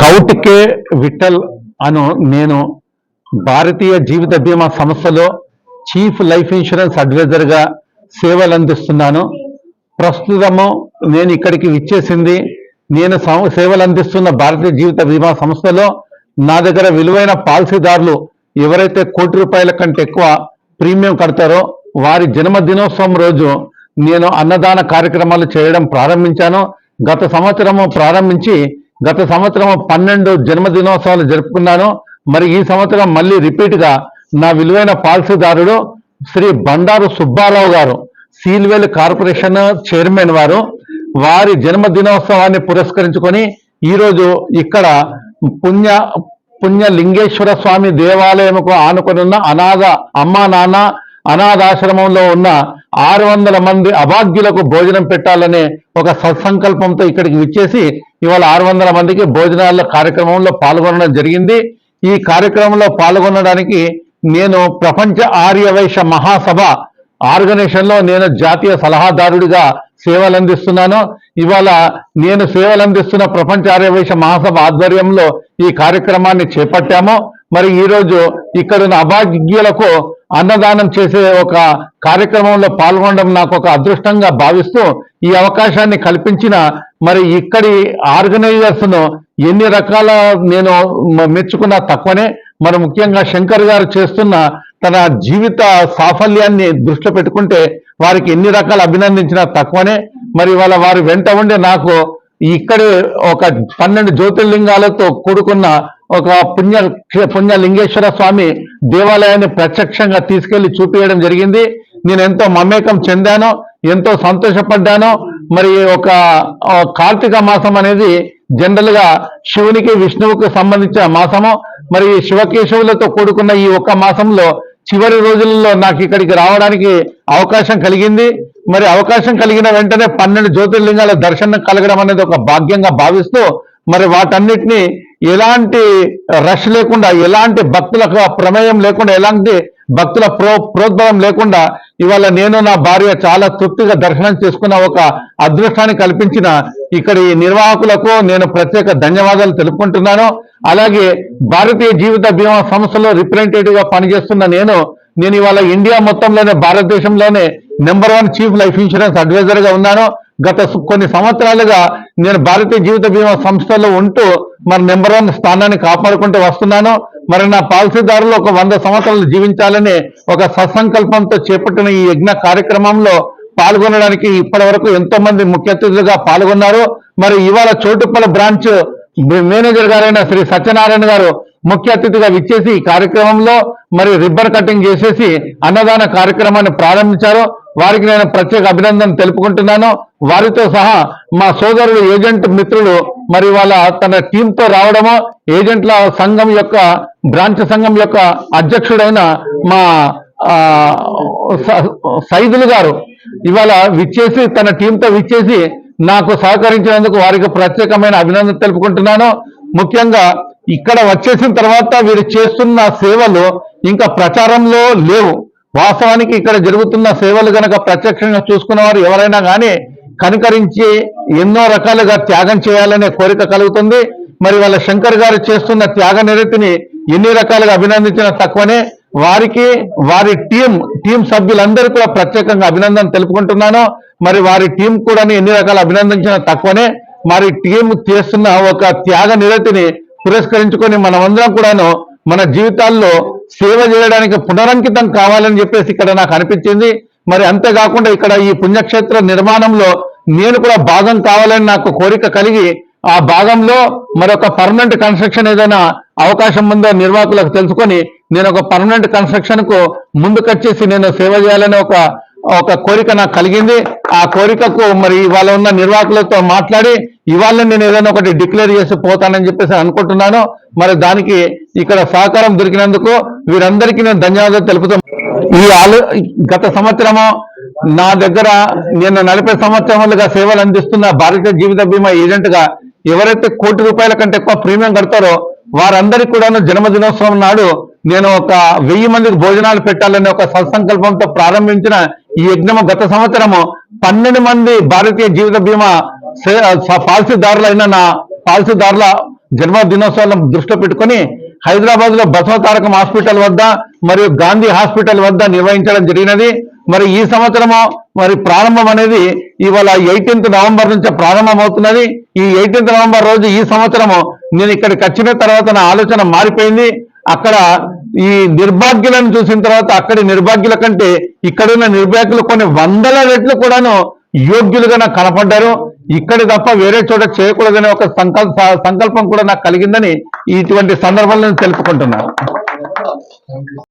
కౌటికే విఠల్ అను నేను భారతీయ జీవిత బీమా సంస్థలో చీఫ్ లైఫ్ ఇన్సూరెన్స్ అడ్వైజర్గా సేవలు అందిస్తున్నాను ప్రస్తుతము నేను ఇక్కడికి విచ్చేసింది నేను సేవలు అందిస్తున్న భారతీయ జీవిత బీమా సంస్థలో నా దగ్గర విలువైన పాలసీదారులు ఎవరైతే కోటి రూపాయల కంటే ఎక్కువ ప్రీమియం కడతారో వారి జన్మదినోత్సవం రోజు నేను అన్నదాన కార్యక్రమాలు చేయడం ప్రారంభించాను. గత సంవత్సరము ప్రారంభించి గత సంవత్సరం పన్నెండు జన్మదినోత్సవాలు జరుపుకున్నాను. మరి ఈ సంవత్సరం మళ్ళీ రిపీట్గా నా విలువైన పాలసీదారుడు శ్రీ బండారు సుబ్బారావు గారు సీల్వేల్ కార్పొరేషన్ చైర్మన్ వారు వారి జన్మదినోత్సవాన్ని పురస్కరించుకొని ఈరోజు ఇక్కడ పుణ్య పుణ్య లింగేశ్వర స్వామి దేవాలయముకు ఆనుకొని ఉన్న అనాథ అమ్మా నాన్న అనాథాశ్రమంలో ఉన్న ఆరు వందల మంది అభాగ్యులకు భోజనం పెట్టాలనే ఒక సత్సంకల్పంతో ఇక్కడికి విచ్చేసి ఇవాళ ఆరు వందల మందికి భోజనాల కార్యక్రమంలో పాల్గొనడం జరిగింది. ఈ కార్యక్రమంలో పాల్గొనడానికి నేను ప్రపంచ ఆర్యవైశ్య మహాసభ ఆర్గనైజేషన్లో నేను జాతీయ సలహాదారుడిగా సేవలు అందిస్తున్నాను ఇవాళ నేను సేవలు అందిస్తున్న ప్రపంచ ఆర్యవైశ్య మహాసభ ఆధ్వర్యంలో ఈ కార్యక్రమాన్ని చేపట్టాము. మరి ఈరోజు ఇక్కడున్న అభాగ్యులకు అన్నదానం చేసే ఒక కార్యక్రమంలో పాల్గొనడం నాకు ఒక అదృష్టంగా భావిస్తూ ఈ అవకాశాన్ని కల్పించిన మరి ఇక్కడి ఆర్గనైజర్స్ను ఎన్ని రకాల నేను మెచ్చుకున్నా తక్కువనే మరి ముఖ్యంగా శంకర్ గారు చేస్తున్న తన జీవిత సాఫల్యాన్ని దృష్టిలో పెట్టుకుంటే వారికి ఎన్ని రకాలు అభినందించినా తక్కువనే మరి వాళ్ళ వారి వెంట ఉండే నాకు ఇక్కడే ఒక పన్నెండు జ్యోతిర్లింగాలతో కూడుకున్న ఒక పుణ్య పుణ్య లింగేశ్వర స్వామి దేవాలయాన్ని ప్రత్యక్షంగా తీసుకెళ్ళి చూపించడం జరిగింది. నేను ఎంతో మమేకం చెందాను ఎంతో సంతోషపడ్డాను. మరి ఒక కార్తీక మాసం అనేది జనరల్గా శివునికి విష్ణువుకి సంబంధించిన మాసము. మరి శివకేశవులతో కూడుకున్న ఈ ఒక్క మాసంలో చివరి రోజుల్లో నాకు ఇక్కడికి రావడానికి అవకాశం కలిగింది. మరి అవకాశం కలిగిన వెంటనే పన్నెండు జ్యోతిర్లింగాల దర్శనం కలగడం అనేది ఒక భాగ్యంగా భావిస్తూ మరి వాటన్నిటిని ఎలాంటి రష్ లేకుండా ఎలాంటి భక్తులకు ప్రమేయం లేకుండా ఎలాంటి భక్తుల ప్రో ప్రోద్బలం లేకుండా ఇవాళ నేను నా భార్య చాలా తృప్తిగా దర్శనం చేసుకున్న ఒక అదృష్టాన్ని కల్పించిన ఇక్కడి నిర్వాహకులకు నేను ప్రత్యేక ధన్యవాదాలు తెలుపుకుంటున్నాను. అలాగే భారతీయ జీవిత బీమా సంస్థలో రిప్రజెంటేటివ్గా పనిచేస్తున్న నేను నేను ఇవాళ ఇండియా మొత్తంలోనే భారతదేశంలోనే number one chief life insurance అడ్వైజర్గా ఉన్నాను. గత కొన్ని సంవత్సరాలుగా నేను భారతీయ జీవిత బీమా సంస్థలో ఉంటూ మరి నెంబర్ వన్ స్థానాన్ని కాపాడుకుంటూ వస్తున్నాను. మరి నా పాలసీదారులు ఒక వంద సంవత్సరాలు జీవించాలని ఒక సత్సంకల్పంతో చేపట్టిన ఈ యజ్ఞ కార్యక్రమంలో పాల్గొనడానికి ఇప్పటి వరకు ఎంతో మంది ముఖ్య అతిథులుగా పాల్గొన్నారు. మరి ఇవాళ చోటుప్పల బ్రాంచ్ మేనేజర్ గారైన శ్రీ సత్యనారాయణ గారు ముఖ్య అతిథిగా విచ్చేసి ఈ కార్యక్రమంలో మరి రిబ్బర్ కటింగ్ చేసేసి అన్నదాన కార్యక్రమాన్ని ప్రారంభించారు. వారికి నేను ప్రత్యేక అభినందన తెలుపుకుంటున్నాను. వారితో సహా మా సోదరుడు ఏజెంట్ మిత్రులు మరి వాళ్ళ తన టీంతో రావడము ఏజెంట్ల సంఘం యొక్క బ్రాంచ్ సంఘం యొక్క అధ్యక్షుడైన మా సైదులు గారు ఇవాళ విచ్చేసి తన టీంతో విచ్చేసి నాకు సహకరించినందుకు వారికి ప్రత్యేకమైన అభినందన తెలుపుకుంటున్నాను. ముఖ్యంగా ఇక్కడ వచ్చేసిన తర్వాత వీరు చేస్తున్న సేవలు ఇంకా ప్రచారంలో లేవు. వాస్తవానికి ఇక్కడ జరుగుతున్న సేవలు గనక ప్రత్యక్షంగా చూసుకున్న వారు ఎవరైనా కానీ కనికరించి ఎన్నో రకాలుగా త్యాగం చేయాలనే కోరిక కలుగుతుంది. మరి వాళ్ళ శంకర్ గారు చేస్తున్న త్యాగ నిరతిని ఎన్ని రకాలుగా అభినందించిన తక్కువనే. వారికి వారి టీం టీం సభ్యులందరూ కూడా ప్రత్యేకంగా అభినందన తెలుపుకుంటున్నాను. మరి వారి టీం కూడా ఎన్ని రకాల అభినందించిన తక్కువనే. మరి టీం చేస్తున్న ఒక త్యాగ నిరతిని పురస్కరించుకొని మనమందరం కూడాను మన జీవితాల్లో సేవ చేయడానికి పునరంకితం కావాలని చెప్పేసి ఇక్కడ నాకు అనిపించింది. మరి అంతేకాకుండా ఇక్కడ ఈ పుణ్యక్షేత్ర నిర్మాణంలో నేను కూడా భాగం కావాలని నాకు కోరిక కలిగి ఆ భాగంలో మరొక పర్మనెంట్ కన్స్ట్రక్షన్ ఏదైనా అవకాశం ఉందో నిర్వాహకులకు తెలుసుకొని నేను ఒక పర్మనెంట్ కన్స్ట్రక్షన్కు ముందుకొచ్చేసి నేను సేవ చేయాలని ఒక ఒక కోరిక నాకు కలిగింది. ఆ కోరికకు మరి ఇవాళ ఉన్న నిర్వాహకులతో మాట్లాడి ఇవాళ నేను ఏదైనా ఒకటి డిక్లేర్ చేసి పోతానని చెప్పేసి అనుకుంటున్నాను. మరి దానికి ఇక్కడ సహకారం దొరికినందుకు వీరందరికీ నేను ధన్యవాదాలు తెలుపుతూ ఈ ఆలో గత సంవత్సరము నా దగ్గర నేను నలభై సంవత్సరాలుగా సేవలు అందిస్తున్న భారతీయ జీవిత బీమా ఏజెంట్గా ఎవరైతే కోటి రూపాయల కంటే ఎక్కువ ప్రీమియం కడతారో వారందరికీ కూడాను జన్మదినోత్సవం నాడు నేను ఒక వెయ్యి మందికి భోజనాలు పెట్టాలనే ఒక సత్సంకల్పంతో ప్రారంభించిన ఈ యజ్ఞము గత సంవత్సరము పన్నెండు మంది భారతీయ జీవిత బీమా పాలసీదారులైన నా పాలసీదారుల జన్మ దినోత్సవాలను దృష్టిలో పెట్టుకొని హైదరాబాద్లో బసవతారకం హాస్పిటల్ వద్ద మరియు గాంధీ హాస్పిటల్ వద్ద నిర్వహించడం జరిగినది. మరి ఈ సంవత్సరము మరి ప్రారంభం అనేది ఇవాళ ఎయిటీన్త్ నవంబర్ నుంచి ప్రారంభం అవుతున్నది ఈ ఎయిటీన్త్ నవంబర్ రోజు ఈ సంవత్సరము నేను ఇక్కడికి వచ్చిన తర్వాత నా ఆలోచన మారిపోయింది. అక్కడ ఈ నిర్భాగ్యులను చూసిన తర్వాత అక్కడి నిర్భాగ్యుల కంటే ఇక్కడున్న నిర్భాగ్యులు కొన్ని వందల రెట్లు కూడాను యోగ్యులుగా నాకు కనపడ్డారు. ఇక్కడ తప్ప వేరే చోట చేయకూడదనే ఒక సంకల్ప సంకల్పం కూడా నాకు కలిగిందని ఇటువంటి సందర్భంలో నేను తెలుపుకుంటున్నాను.